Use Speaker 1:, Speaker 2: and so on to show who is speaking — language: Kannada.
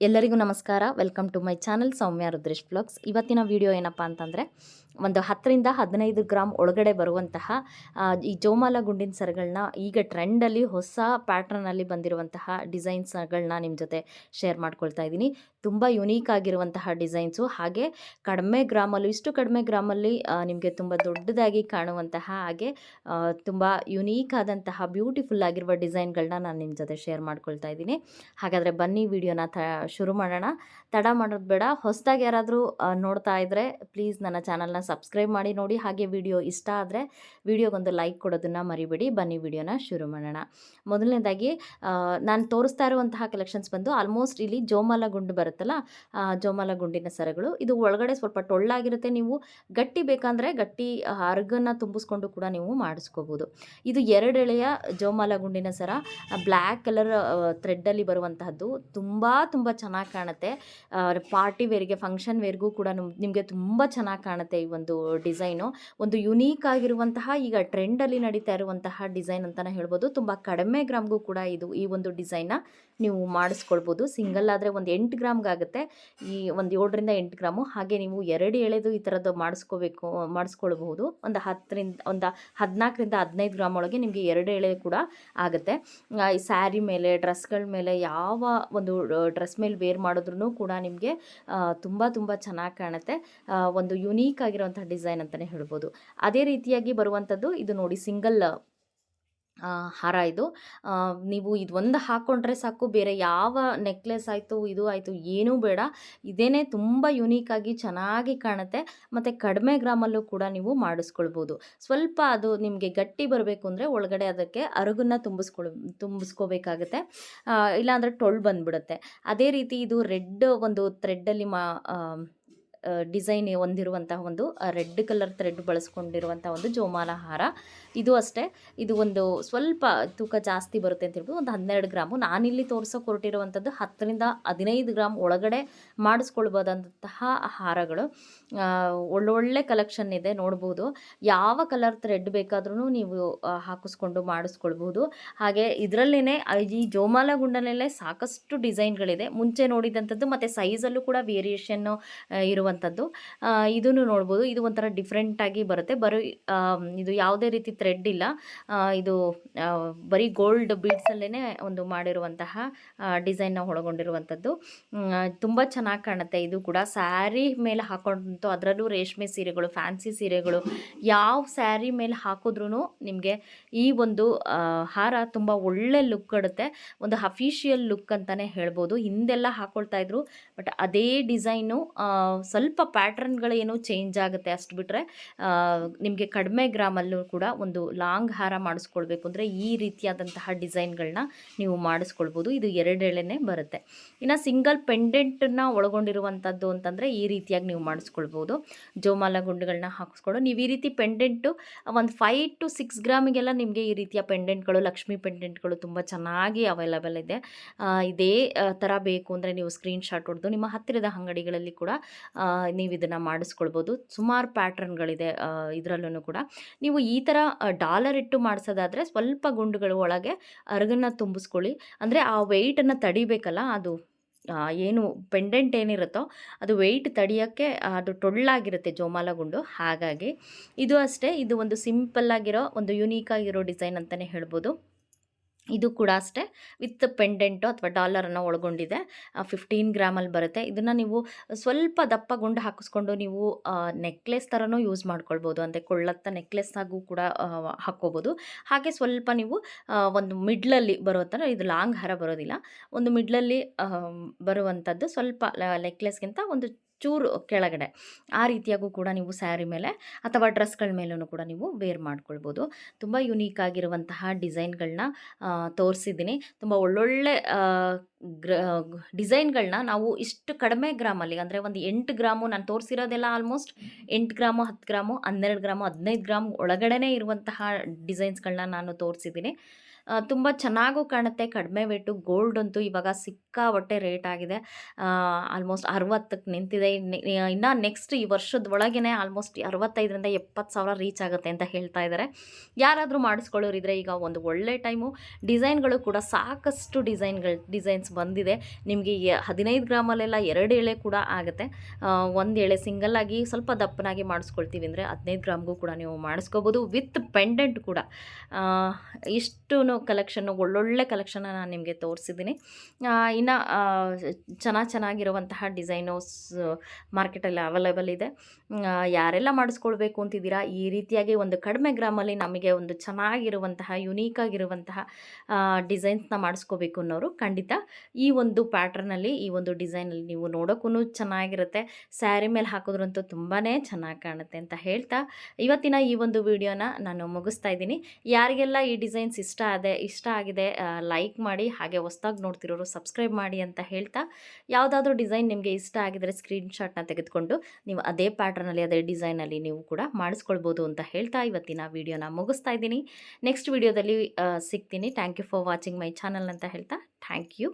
Speaker 1: ಎಲ್ಲರಿಗೂ ನಮಸ್ಕಾರ. Welcome to my channel Soumya Rudresh blogs ಇವತ್ತಿನ ವಿಡಿಯೋ ಏನಪ್ಪ ಅಂತಂದರೆ ಒಂದು ಹತ್ತರಿಂದ ಹದಿನೈದು ಗ್ರಾಮ್ ಒಳಗಡೆ ಬರುವಂತಹ ಈ ಜೋಮಾಲ ಗುಂಡಿನ ಸರಗಳನ್ನ ಈಗ ಟ್ರೆಂಡಲ್ಲಿ ಹೊಸ ಪ್ಯಾಟ್ರನಲ್ಲಿ ಬಂದಿರುವಂತಹ ಡಿಸೈನ್ಸ್ಗಳನ್ನ ನಿಮ್ಮ ಜೊತೆ ಶೇರ್ ಮಾಡ್ಕೊಳ್ತಾ ಇದ್ದೀನಿ. ತುಂಬ ಯುನೀಕ್ ಆಗಿರುವಂತಹ ಡಿಸೈನ್ಸು ಹಾಗೆ ಕಡಿಮೆ ಗ್ರಾಮಲ್ಲೂ, ಇಷ್ಟು ಕಡಿಮೆ ಗ್ರಾಮಲ್ಲಿ ನಿಮಗೆ ತುಂಬ ದೊಡ್ಡದಾಗಿ ಕಾಣುವಂತಹ ಹಾಗೆ ತುಂಬ ಯುನೀಕ್ ಆದಂತಹ ಬ್ಯೂಟಿಫುಲ್ ಆಗಿರುವ ಡಿಸೈನ್ಗಳನ್ನ ನಾನು ನಿಮ್ಮ ಜೊತೆ ಶೇರ್ ಮಾಡ್ಕೊಳ್ತಾ ಇದ್ದೀನಿ. ಹಾಗಾದರೆ ಬನ್ನಿ ವಿಡಿಯೋನ ತ, ಶುರು ಮಾಡೋಣ. ತಡ ಮಾಡೋದು ಬೇಡ. ಹೊಸದಾಗಿ ಯಾರಾದರೂ ನೋಡ್ತಾ ಇದ್ದರೆ ಪ್ಲೀಸ್ ನನ್ನ ಚಾನಲ್ನ ಸಬ್ಸ್ಕ್ರೈಬ್ ಮಾಡಿ ನೋಡಿ, ಹಾಗೆ ವಿಡಿಯೋ ಇಷ್ಟ ಆದರೆ ವಿಡಿಯೋಗೊಂದು ಲೈಕ್ ಕೊಡೋದನ್ನು ಮರಿಬೇಡಿ. ಬನ್ನಿ ವಿಡಿಯೋನ ಶುರು ಮಾಡೋಣ. ಮೊದಲನೇದಾಗಿ ನಾನು ತೋರಿಸ್ತಾ ಇರುವಂತಹ ಕಲೆಕ್ಷನ್ಸ್ ಬಂದು ಆಲ್ಮೋಸ್ಟ್ ಇಲ್ಲಿ ಜೋಮಾಲ ಗುಂಡು ಬರುತ್ತಲ್ಲ ಜೋಮಾಲ ಗುಂಡಿನ ಸರಗಳು. ಇದು ಒಳಗಡೆ ಸ್ವಲ್ಪ ಟೊಳ್ಳಾಗಿರುತ್ತೆ ನೀವು. ಗಟ್ಟಿ ಬೇಕಂದರೆ ಗಟ್ಟಿ ಅರ್ಗನ್ನು ತುಂಬಿಸ್ಕೊಂಡು ಕೂಡ ನೀವು ಮಾಡಿಸ್ಕೋಬೋದು. ಇದು ಎರಡೆಳೆಯ ಜೋಮಾಲ ಗುಂಡಿನ ಸರ. Black colour ಥ್ರೆಡ್ಡಲ್ಲಿ ಬರುವಂತಹದ್ದು. ತುಂಬ ತುಂಬ ಚೆನ್ನಾಗಿ ಕಾಣುತ್ತೆ. ಪಾರ್ಟಿ ವೇರ್ಗೆ, ಫಂಕ್ಷನ್ ವೇರ್ಗೂ ಕೂಡ ನಿಮಗೆ ತುಂಬ ಚೆನ್ನಾಗಿ ಕಾಣುತ್ತೆ ಈ ಒಂದು ಡಿಸೈನು. ಒಂದು ಯುನೀಕ್ ಆಗಿರುವಂತಹ ಈಗ ಟ್ರೆಂಡಲ್ಲಿ ನಡೀತಾ ಇರುವಂತಹ ಡಿಸೈನ್ ಅಂತಲೇ ಹೇಳ್ಬೋದು. ತುಂಬ ಕಡಿಮೆ ಗ್ರಾಮ್ಗೂ ಕೂಡ ಇದು ಈ ಒಂದು ಡಿಸೈನ್ನ ನೀವು ಮಾಡಿಸ್ಕೊಳ್ಬೋದು. ಸಿಂಗಲ್ ಆದರೆ ಒಂದು ಎಂಟು ಗ್ರಾಮ್ಗಾಗುತ್ತೆ ಈ ಒಂದು ಏಳರಿಂದ ಎಂಟು ಗ್ರಾಮು. ಹಾಗೆ ನೀವು ಎರಡು ಎಳೆದು ಈ ಥರದ್ದು ಮಾಡಿಸ್ಕೋಬೇಕು, ಮಾಡಿಸ್ಕೊಳ್ಬಹುದು. ಒಂದು ಹತ್ತರಿಂದ, ಒಂದು ಹದಿನಾಲ್ಕರಿಂದ ಹದಿನೈದು ಗ್ರಾಮ್ ಒಳಗೆ ನಿಮಗೆ ಎರಡು ಎಳೆ ಕೂಡ ಆಗುತ್ತೆ. ಈ ಸ್ಯಾರಿ ಮೇಲೆ, ಡ್ರೆಸ್ಗಳ ಮೇಲೆ ಯಾವ ಒಂದು ಡ್ರೆಸ್ ಮೇಲೆ ವೇರ್ ಮಾಡಿದ್ರೂ ಕೂಡ ನಿಮಗೆ ತುಂಬ ತುಂಬ ಚೆನ್ನಾಗಿ ಕಾಣುತ್ತೆ. ಒಂದು ಯುನೀಕ್ ಆಗಿರುವಂಥ ಡಿಸೈನ್ ಅಂತಲೇ ಹೇಳ್ಬೋದು. ಅದೇ ರೀತಿಯಾಗಿ ಬರುವಂಥದ್ದು ಇದು ನೋಡಿ ಸಿಂಗಲ್ ಹಾರ ಇದು. ನೀವು ಇದು ಒಂದು ಹಾಕ್ಕೊಂಡ್ರೆ ಸಾಕು, ಬೇರೆ ಯಾವ ನೆಕ್ಲೆಸ್ ಆಯಿತು, ಇದು ಆಯಿತು, ಏನೂ ಬೇಡ. ಇದೇನೇ ತುಂಬ ಯುನೀಕಾಗಿ ಚೆನ್ನಾಗಿ ಕಾಣುತ್ತೆ. ಮತ್ತು ಕಡಿಮೆ ಗ್ರಾಮಲ್ಲೂ ಕೂಡ ನೀವು ಮಾಡಿಸ್ಕೊಳ್ಬೋದು. ಸ್ವಲ್ಪ ಅದು ನಿಮಗೆ ಗಟ್ಟಿ ಬರಬೇಕು ಅಂದರೆ ಒಳಗಡೆ ಅದಕ್ಕೆ ಅರಗನ್ನ ತುಂಬಿಸ್ಕೊಳ್, ತುಂಬಿಸ್ಕೋಬೇಕಾಗತ್ತೆ. ಇಲ್ಲಾಂದರೆ ಟೊಳ್ ಬಂದ್ಬಿಡುತ್ತೆ. ಅದೇ ರೀತಿ ಇದು ರೆಡ್ ಒಂದು ಥ್ರೆಡ್ಡಲ್ಲಿ ಮಾ ಡಿಸೈನ್ ಹೊಂದಿರುವಂತಹ ಒಂದು ರೆಡ್ ಕಲರ್ ಥ್ರೆಡ್ ಬಳಸ್ಕೊಂಡಿರುವಂಥ ಒಂದು ಜೋಮಾಲ ಹಾರ. ಇದು ಅಷ್ಟೇ. ಇದು ಒಂದು ಸ್ವಲ್ಪ ತೂಕ ಜಾಸ್ತಿ ಬರುತ್ತೆ ಅಂತ ಹೇಳ್ಬೋದು. ಒಂದು ಹನ್ನೆರಡು ಗ್ರಾಮು. ನಾನಿಲ್ಲಿ ತೋರ್ಸೋಕೆ ಹೊರಟಿರುವಂಥದ್ದು ಹತ್ತರಿಂದ ಹದಿನೈದು ಗ್ರಾಮ್ ಒಳಗಡೆ ಮಾಡಿಸ್ಕೊಳ್ಬೋದಂತಹ ಹಾರಗಳು. ಒಳ್ಳೊಳ್ಳೆ ಕಲೆಕ್ಷನ್ ಇದೆ, ನೋಡ್ಬೋದು. ಯಾವ ಕಲರ್ ಥ್ರೆಡ್ ಬೇಕಾದ್ರೂ ನೀವು ಹಾಕಿಸ್ಕೊಂಡು ಮಾಡಿಸ್ಕೊಳ್ಬೋದು. ಹಾಗೆ ಇದರಲ್ಲೇ ಈ ಜೋಮಾಲ ಗುಂಡನಲ್ಲೇ ಸಾಕಷ್ಟು ಡಿಸೈನ್ಗಳಿದೆ. ಮುಂಚೆ ನೋಡಿದಂಥದ್ದು ಮತ್ತು ಸೈಜಲ್ಲೂ ಕೂಡ ವೇರಿಯೇಷನ್ನು ಇರುವಂಥದ್ದು ಇದನ್ನು ನೋಡ್ಬೋದು. ಇದು ಒಂಥರ ಡಿಫ್ರೆಂಟಾಗಿ ಬರುತ್ತೆ. ಬರೀ ಇದು ಯಾವುದೇ ರೀತಿ ಥ್ರೆಡ್ ಇಲ್ಲ. ಇದು ಬರೀ ಗೋಲ್ಡ್ ಬೀಡ್ಸಲ್ಲೇ ಒಂದು ಮಾಡಿರುವಂತಹ ಡಿಸೈನ್ನ ಒಳಗೊಂಡಿರುವಂಥದ್ದು. ತುಂಬ ಚೆನ್ನಾಗಿ ಕಾಣುತ್ತೆ ಇದು ಕೂಡ. ಸ್ಯಾರಿ ಮೇಲೆ ಹಾಕೊಂಡಂತೂ ಅದರಲ್ಲೂ ರೇಷ್ಮೆ ಸೀರೆಗಳು ಫ್ಯಾನ್ಸಿ ಸೀರೆಗಳು ಯಾವ ಸ್ಯಾರಿ ಮೇಲೆ ಹಾಕಿದ್ರೂ ನಿಮಗೆ ಈ ಒಂದು ಹಾರ ತುಂಬ ಒಳ್ಳೆ ಲುಕ್ ಕೊಡುತ್ತೆ ಒಂದು ಅಫಿಷಿಯಲ್ ಲುಕ್ ಅಂತಲೇ ಹೇಳ್ಬೋದು. ಹಿಂದೆಲ್ಲ ಹಾಕ್ಕೊಳ್ತಾ ಇದ್ರು, ಬಟ್ ಅದೇ ಡಿಸೈನು ಸ್ವಲ್ಪ ಪ್ಯಾಟ್ರನ್ಗಳೇನು ಚೇಂಜ್ ಆಗುತ್ತೆ ಅಷ್ಟು ಬಿಟ್ಟರೆ ನಿಮಗೆ ಕಡಿಮೆ ಗ್ರಾಮಲ್ಲೂ ಕೂಡ ಒಂದು ಲಾಂಗ್ ಹಾರ ಮಾಡಿಸ್ಕೊಳ್ಬೇಕು ಅಂದರೆ ಈ ರೀತಿಯಾದಂತಹ ಡಿಸೈನ್ಗಳನ್ನ ನೀವು ಮಾಡಿಸ್ಕೊಳ್ಬೋದು. ಇದು ಎರಡೆಳೆನೇ ಬರುತ್ತೆ. ಇನ್ನು ಸಿಂಗಲ್ ಪೆಂಡೆಂಟನ್ನು ಒಳಗೊಂಡಿರುವಂಥದ್ದು ಅಂತಂದರೆ ಈ ರೀತಿಯಾಗಿ ನೀವು ಮಾಡಿಸ್ಕೊಳ್ಬೋದು. ಜೋಮಾಲ ಗುಂಡುಗಳನ್ನ ಹಾಕಿಸ್ಕೊಂಡು ನೀವು ಈ ರೀತಿ ಪೆಂಡೆಂಟು, ಒಂದು ಫೈವ್ ಟು ಸಿಕ್ಸ್ ಗ್ರಾಮಿಗೆಲ್ಲ ನಿಮಗೆ ಈ ರೀತಿಯ ಪೆಂಡೆಂಟ್ಗಳು, ಲಕ್ಷ್ಮಿ ಪೆಂಡೆಂಟ್ಗಳು ತುಂಬ ಚೆನ್ನಾಗಿ ಅವೈಲಬಲ್ ಇದೆ. ಇದೇ ಥರ ಬೇಕು ಅಂದರೆ ನೀವು ಸ್ಕ್ರೀನ್ ಶಾಟ್ ಹೊಡೆದು ನಿಮ್ಮ ಹತ್ತಿರದ ಅಂಗಡಿಗಳಲ್ಲಿ ಕೂಡ ನೀವು ಇದನ್ನು ಮಾಡಿಸ್ಕೊಳ್ಬೋದು. ಸುಮಾರು ಪ್ಯಾಟ್ರನ್ಗಳಿದೆ ಇದರಲ್ಲೂ ಕೂಡ. ನೀವು ಈ ಥರ ಡಾಲರ್ ಇಟ್ಟು ಮಾಡಿಸೋದಾದರೆ ಸ್ವಲ್ಪ ಗುಂಡುಗಳು ಒಳಗೆ ಅರಗನ್ನು ತುಂಬಿಸ್ಕೊಳ್ಳಿ. ಅಂದರೆ ಆ ವೆಯ್ಟನ್ನು ತಡಿಬೇಕಲ್ಲ, ಅದು ಏನು ಪೆಂಡೆಂಟ್ ಏನಿರುತ್ತೋ, ಅದು ವೆಯ್ಟ್ ತಡಿಯೋಕ್ಕೆ ಅದು ಟೊಳ್ಳಾಗಿರುತ್ತೆ ಜೋಮಾಲ ಗುಂಡು. ಹಾಗಾಗಿ, ಇದು ಅಷ್ಟೇ. ಇದು ಒಂದು ಸಿಂಪಲ್ ಆಗಿರೋ, ಒಂದು ಯುನೀಕ್ ಆಗಿರೋ ಡಿಸೈನ್ ಅಂತಲೇ ಹೇಳ್ಬೋದು. ಇದು ಕೂಡ ಅಷ್ಟೇ. ವಿತ್ ಪೆಂಡೆಂಟು ಅಥವಾ ಡಾಲರನ್ನು ಒಳಗೊಂಡಿದೆ. ಫಿಫ್ಟೀನ್ ಗ್ರಾಮಲ್ಲಿ ಬರುತ್ತೆ. ಇದನ್ನು ನೀವು ಸ್ವಲ್ಪ ದಪ್ಪ ಗುಂಡು ಹಾಕಿಸ್ಕೊಂಡು ನೀವು ನೆಕ್ಲೆಸ್ ಥರನೂ ಯೂಸ್ ಮಾಡ್ಕೊಳ್ಬೋದು. ಅಂದರೆ ಕೊಳ್ಳತ್ತ ನೆಕ್ಲೆಸ್ ಆಗೂ ಕೂಡ ಹಾಕ್ಕೋಬೋದು. ಹಾಗೆ ಸ್ವಲ್ಪ ನೀವು ಒಂದು ಮಿಡ್ಲಲ್ಲಿ ಬರೋ ಥರ ಇದು ಲಾಂಗ್ ಹಾರ ಬರೋದಿಲ್ಲ. ಒಂದು ಮಿಡ್ಲಲ್ಲಿ ಬರುವಂಥದ್ದು ಸ್ವಲ್ಪ ನೆಕ್ಲೆಸ್ಗಿಂತ ಒಂದು ಚೂರು ಕೆಳಗಡೆ. ಆ ರೀತಿಯಾಗೂ ಕೂಡ ನೀವು ಸ್ಯಾರಿ ಮೇಲೆ ಅಥವಾ ಡ್ರೆಸ್ಗಳ ಮೇಲೂ ಕೂಡ ನೀವು ವೇರ್ ಮಾಡ್ಕೊಳ್ಬೋದು. ತುಂಬ ಯುನೀಕ್ ಆಗಿರುವಂತಹ ಡಿಸೈನ್ಗಳನ್ನ ತೋರಿಸಿದ್ದೀನಿ. ತುಂಬ ಒಳ್ಳೊಳ್ಳೆ ಗ್ರ ಡಿಸೈನ್ಗಳನ್ನ ನಾವು ಇಷ್ಟು ಕಡಿಮೆ ಗ್ರಾಮಲ್ಲಿ, ಅಂದರೆ ಒಂದು ಎಂಟು ಗ್ರಾಮು ನಾನು ತೋರಿಸಿರೋದೆಲ್ಲ ಆಲ್ಮೋಸ್ಟ್ ಎಂಟು ಗ್ರಾಮು, ಹತ್ತು ಗ್ರಾಮು, ಹನ್ನೆರಡು ಗ್ರಾಮು, ಹದಿನೈದು ಗ್ರಾಮ್ ಒಳಗಡೆನೇ ಇರುವಂತಹ ಡಿಸೈನ್ಸ್ಗಳನ್ನ ನಾನು ತೋರಿಸಿದ್ದೀನಿ. ತುಂಬ ಚೆನ್ನಾಗೂ ಕಾಣುತ್ತೆ. ಕಡಿಮೆ ವೇಟು, ಗೋಲ್ಡ್ ಅಂತೂ ಇವಾಗ ಸಿಕ್ಕಾಪಟ್ಟೆ ರೇಟ್ ಆಗಿದೆ. ಆಲ್ಮೋಸ್ಟ್ ಅರವತ್ತಕ್ಕೆ ನಿಂತಿದೆ. ಇನ್ನು ನೆಕ್ಸ್ಟ್ ಈ ವರ್ಷದ ಒಳಗೇ ಆಲ್ಮೋಸ್ಟ್ ಅರವತ್ತೈದರಿಂದ ಎಪ್ಪತ್ತು ಸಾವಿರ ರೀಚ್ ಆಗುತ್ತೆ ಅಂತ ಹೇಳ್ತಾ ಇದ್ದಾರೆ ಯಾರಾದರೂ ಮಾಡಿಸ್ಕೊಳ್ಳೋರಿದ್ರೆ ಈಗ ಒಂದು ಒಳ್ಳೆ ಟೈಮು ಡಿಸೈನ್ಗಳು ಕೂಡ ಸಾಕಷ್ಟು ಡಿಸೈನ್ಗಳು, ಡಿಸೈನ್ಸ್ ಬಂದಿದೆ. ನಿಮಗೆ ಹದಿನೈದು ಗ್ರಾಮಲ್ಲೆಲ್ಲ ಎರಡು ಎಳೆ ಕೂಡ ಆಗುತ್ತೆ. ಒಂದು ಎಳೆ ಸಿಂಗಲ್ ಆಗಿ ಸ್ವಲ್ಪ ದಪ್ಪನಾಗಿ ಮಾಡಿಸ್ಕೊಳ್ತೀವಿ ಅಂದರೆ ಹದಿನೈದು ಗ್ರಾಮ್ಗೂ ಕೂಡ ನೀವು ಮಾಡಿಸ್ಕೋಬೋದು. ವಿತ್ ಪೆಂಡೆಂಟ್ ಕೂಡ. ಇಷ್ಟು ಕಲೆಕ್ಷನ್ನು ಒಳ್ಳೊಳ್ಳೆ ಕಲೆಕ್ಷನ್ನ ನಾನು ನಿಮಗೆ ತೋರಿಸಿದ್ದೀನಿ. ಇನ್ನು ಚೆನ್ನಾಗಿ ಚೆನ್ನಾಗಿರುವಂತಹ ಡಿಸೈನೋಸ್ ಮಾರ್ಕೆಟಲ್ಲಿ ಅವೈಲೇಬಲ್ ಇದೆ. ಯಾರೆಲ್ಲ ಮಾಡಿಸ್ಕೊಳ್ಬೇಕು ಅಂತಿದ್ದೀರಾ? ಈ ರೀತಿಯಾಗಿ ಒಂದು ಕಡಿಮೆ ಗ್ರಾಮಲ್ಲಿ ನಮಗೆ ಒಂದು ಚೆನ್ನಾಗಿರುವಂತಹ ಯುನೀಕ್ ಆಗಿರುವಂತಹ ಡಿಸೈನ್ಸ್ನ ಮಾಡಿಸ್ಕೋಬೇಕು ಅನ್ನೋರು ಖಂಡಿತ ಈ ಒಂದು ಪ್ಯಾಟ್ರನಲ್ಲಿ ಈ ಒಂದು ಡಿಸೈನಲ್ಲಿ ನೀವು ನೋಡೋಕ್ಕೂ ಚೆನ್ನಾಗಿರುತ್ತೆ. ಸ್ಯಾರಿ ಮೇಲೆ ಹಾಕೋದ್ರಂತೂ ತುಂಬಾ ಚೆನ್ನಾಗಿ ಕಾಣುತ್ತೆ ಅಂತ ಹೇಳ್ತಾ ಇವತ್ತಿನ ಈ ಒಂದು ವಿಡಿಯೋನ ನಾನು ಮುಗಿಸ್ತಾ ಇದ್ದೀನಿ. ಯಾರಿಗೆಲ್ಲ ಈ ಡಿಸೈನ್ಸ್ ಇಷ್ಟ ಆದೆ ಇಷ್ಟ ಆಗಿದೆ ಲೈಕ್ ಮಾಡಿ, ಹಾಗೆ ಹೊಸ್ದಾಗಿ ನೋಡ್ತಿರೋರು ಸಬ್ಸ್ಕ್ರೈಬ್ ಮಾಡಿ ಅಂತ ಹೇಳ್ತಾ ಯಾವುದಾದ್ರೂ ಡಿಸೈನ್ ನಿಮಗೆ ಇಷ್ಟ ಆಗಿದರೆ ಸ್ಕ್ರೀನ್ಶಾಟ್ನ ತೆಗೆದುಕೊಂಡು ನೀವು ಅದೇ ಪ್ಯಾಟ್ರನಲ್ಲಿ, ಅದೇ ಡಿಸೈನಲ್ಲಿ ನೀವು ಕೂಡ ಮಾಡಿಸ್ಕೊಳ್ಬೋದು ಅಂತ ಹೇಳ್ತಾ ಇವತ್ತಿನ ವಿಡಿಯೋನ ಮುಗಿಸ್ತಾ ಇದ್ದೀನಿ. ನೆಕ್ಸ್ಟ್ ವಿಡಿಯೋದಲ್ಲಿ ಸಿಗ್ತೀನಿ. Thank you for watching my channel ಅಂತ ಹೇಳ್ತಾ ಥ್ಯಾಂಕ್ ಯು.